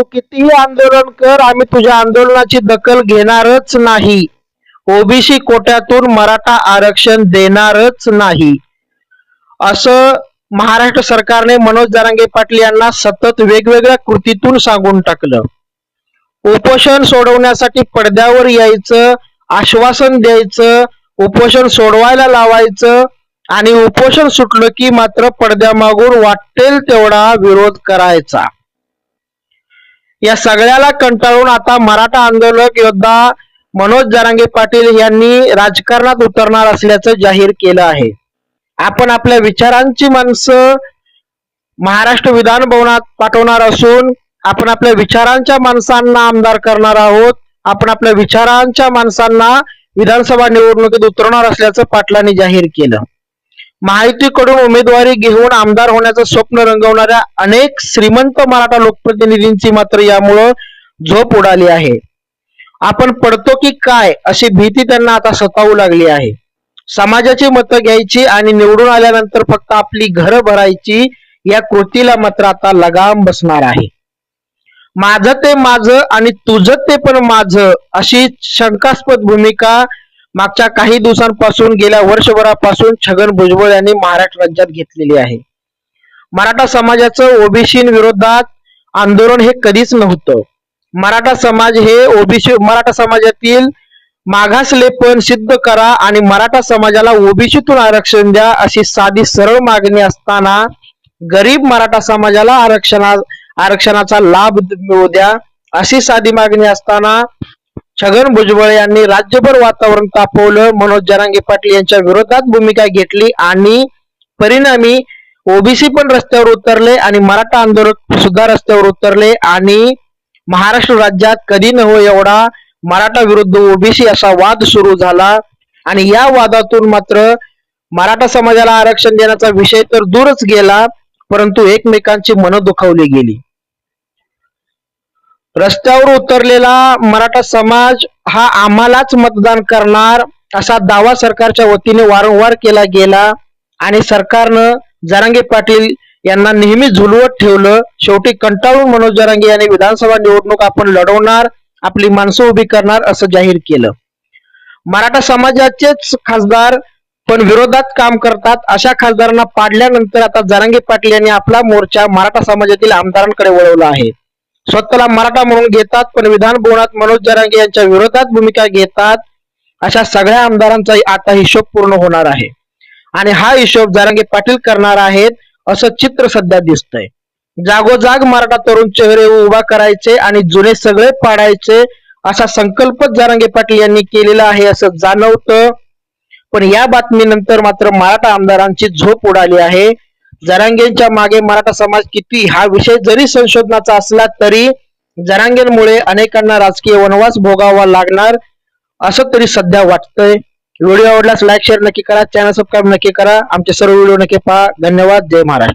तू कितीही आंदोलन कर आम्ही तुझ्या आंदोलनाची दखल घेणारच नाही. ओबीसी कोट्यातून मराठा आरक्षण देणारच नाही. असं महाराष्ट्र सरकारने मनोज जरांगे पाटील यांना सतत वेगवेगळ्या कृतीतून सांगून टाकलं. उपोषण सोडवण्यासाठी पडद्यावर यायचं आश्वासन द्यायचं उपोषण सोडवायला लावायचं आणि उपोषण सुटलं की मात्र पडद्यामागून वाटेल तेवढा विरोध करायचा. या सगळ्याला कंटाळून आता मराठा आंदोलक योद्धा मनोज जरांगे पाटील यांनी राजकारणात उतरणार असल्याचं जाहीर केलं आहे. आपण आपल्या विचारांची माणसं महाराष्ट्र विधान भवनात पाठवणार असून आपण आपल्या विचारांच्या माणसांना आमदार करणार आहोत. आपण आपल्या विचारांच्या माणसांना विधानसभा निवडणुकीत उतरवणार असल्याचं पाटलांनी जाहीर केलं. महायुतीकडून उमेदवारी घेऊन आमदार होण्याचं स्वप्न रंगवणाऱ्या अनेक श्रीमंत मराठा लोकप्रतिनिधींची मात्र यामुळं झोप उडाली आहे. आपण पडतो की काय अशी भीती त्यांना आता सतावू लागली आहे. समाजाची मतं घ्यायची आणि निवडून आल्यानंतर फक्त आपली घरं भरायची या कृतीला मात्र आता लगाम बसणार आहे. माझं ते माझं आणि तुझं ते पण माझं अशी शंकास्पद भूमिका मागच्या काही दिवसांपासून गेल्या वर्षभरापासून छगन भुजबळ यांनी महाराष्ट्र राज्यात घेतलेली आहे. मराठा समाजाचं ओबीसी विरोधात आंदोलन हे कधीच नव्हतं. मराठा समाज हे ओबीसी मराठा समाजातील मागासलेपण सिद्ध करा आणि मराठा समाजाला ओबीसीतून आरक्षण द्या अशी साधी सरळ मागणी असताना गरीब मराठा समाजाला आरक्षणा आरक्षणाचा लाभ मिळू द्या अशी साधी मागणी असताना छगन भुजबळ यांनी राज्यभर वातावरण तापवलं. मनोज जरांगे पाटील यांच्या विरोधात भूमिका घेतली आणि परिणामी ओबीसी पण रस्त्यावर उतरले आणि मराठा आंदोलक सुद्धा रस्त्यावर उतरले आणि महाराष्ट्र राज्यात कधी न हो एवढा मराठा विरुद्ध ओबीसी असा वाद सुरू झाला. आणि या वादातून मात्र मराठा समाजाला आरक्षण देण्याचा विषय तर दूरच गेला परंतु एकमेकांची मनं दुखावली गेली. रस्त्यावर उतरलेला मराठा समाज हा आम्हालाच मतदान करणार असा दावा सरकारच्या वतीने वारंवार केला गेला आणि सरकारनं जरांगे पाटील यांना नेहमी झुलवत ठेवलं. शेवटी कंटाळून मनोज जरांगे यांनी विधानसभा निवडणूक आपण लढवणार आपली माणसं उभी करणार असं जाहीर केलं. मराठा समाजाचेच खासदार पण विरोधात काम करतात. अशा खासदारांना पाडल्यानंतर आता जरांगे पाटील यांनी आपला मोर्चा मराठा समाजातील आमदारांकडे वळवला आहे. स्वतःला मराठा म्हणून घेतात पण विधान भवनात मनोज जरांगे यांच्या विरोधात भूमिका घेतात अशा सगळ्या आमदारांचा आता हिशोब पूर्ण होणार आहे. आणि हा हिशोब जरांगे पाटील करणार आहेत असं चित्र सध्या दिसतंय. जागोजाग मराठा तरुण चेहरे उभा करायचे आणि जुने सगळे पाडायचे असा संकल्पच जरांगे पाटील यांनी केलेला आहे असं जाणवतं. पण या बातमीनंतर मात्र मराठा आमदारांची झोप उडाली आहे. जरांगेंच्या मागे मराठा समाज किती हा विषय जरी संशोधनाचा असला तरी जरांगेंमुळे अनेकांना राजकीय वनवास भोगावा लागणार असं तरी सध्या वाटतंय. व्हिडिओ आवडल्यास लाईक शेअर नक्की करा. चॅनल सबस्क्राईब नक्की करा. आमचे सर्व व्हिडिओ नक्की पहा. धन्यवाद. जय महाराज